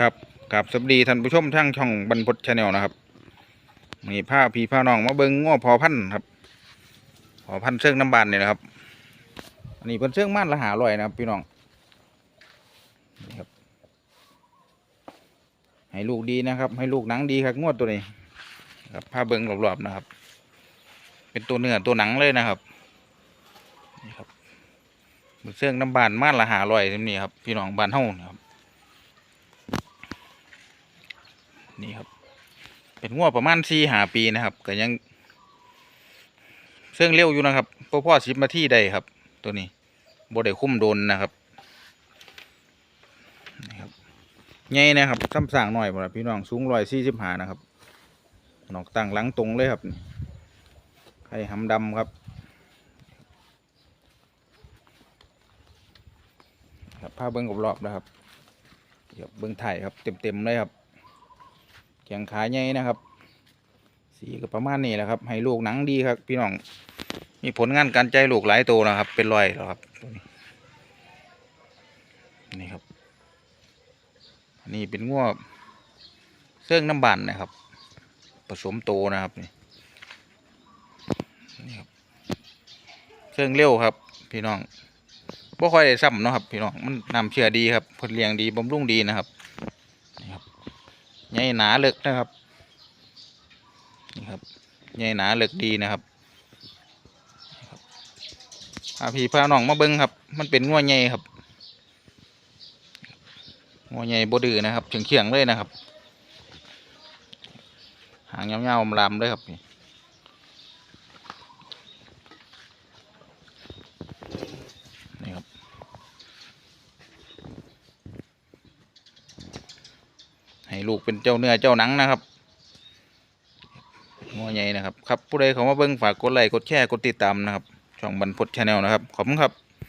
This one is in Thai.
ครับกับสวัสดีท่านผู้ชมทั้งช่องบรรพตชาแนลนะครับมีผ้าพีผ้าน้องมาเบิ้งง้อพอพันครับพอพันธุ์เชิงน้ำบานเนี่ยนะครับอันนี้เป็นเชิงม่านละหาลอยนะครับ พี่น้องนี่ครับ ให้ลูกดีนะครับ ให้ลูกหนังดีครับงวดตัวนี้ครับผ้าเบิ้งรอบๆนะครับ เป็นตัวเนื้อตัวหนังเลยนะครับนี่ครับเป็นเชิงน้ำบานม่านละหาลอยนี่ครับ พี่น้องบานเฮานะครับ นี่ครับ เป็นงวประมาณสี่หาปีนะครับก็ยังเสื่องเร็วอยู่นะครับพ่อพ่อสิบมาที่ใดครับ ตัวนี้บได้คุ้มโดนนะครับนี่ครับใหญ่นะครับซ้ำสร้างหน่อยบ่ละพี่น้องสูงร้อยสี่สิบหานะครับนอกตั้งหลังตรงเลยครับไข่หำดำครับครับผ้าเบิ้งกับรอบนะครับเดี๋ยวเบิ้งไถ่ายครับเต็มๆเลยครับ แขงขาใหญ่นะครับ สีก็ประมาณนี้แหละครับ ให้ลูกหนังดีครับ พี่น้อง มีผลงานการใจลูกหลายตัวนะครับ เป็นรอยแล้วครับนี่ครับอันนี้เป็นง้วเสื่องน้ำบันนะครับ ผสมโตนะครับนี่นี่ครับเสื่องเร็วครับ พี่น้องบ่ค่อยได้ซ้ำเนาะครับ พี่น้องมันนำเชื่อดีครับผลเลี้ยงดีบำรุงดีนะครับ ใหญ่หนาเลึกนะครับนี่ครับใหญ่หนาเลึกดีนะครับพาพี่พาน้องมาเบิ้งครับ มันเป็นงัวใหญ่ครับงัวใหญ่บดื้อนะครับเฉียงเฉียงๆเลยนะครับ หางยาวๆลำๆเลยครับนี่ ให้ลูกเป็นเจ้าเนื้อเจ้าหนังนะครับงอใหญ่นะครับ ครับผู้ใดเขามาเบิ่งฝากกดไลค์กดแชร์กดติดตามนะครับ ช่องบรรพดชาแนลนะครับ ขอบคุณครับ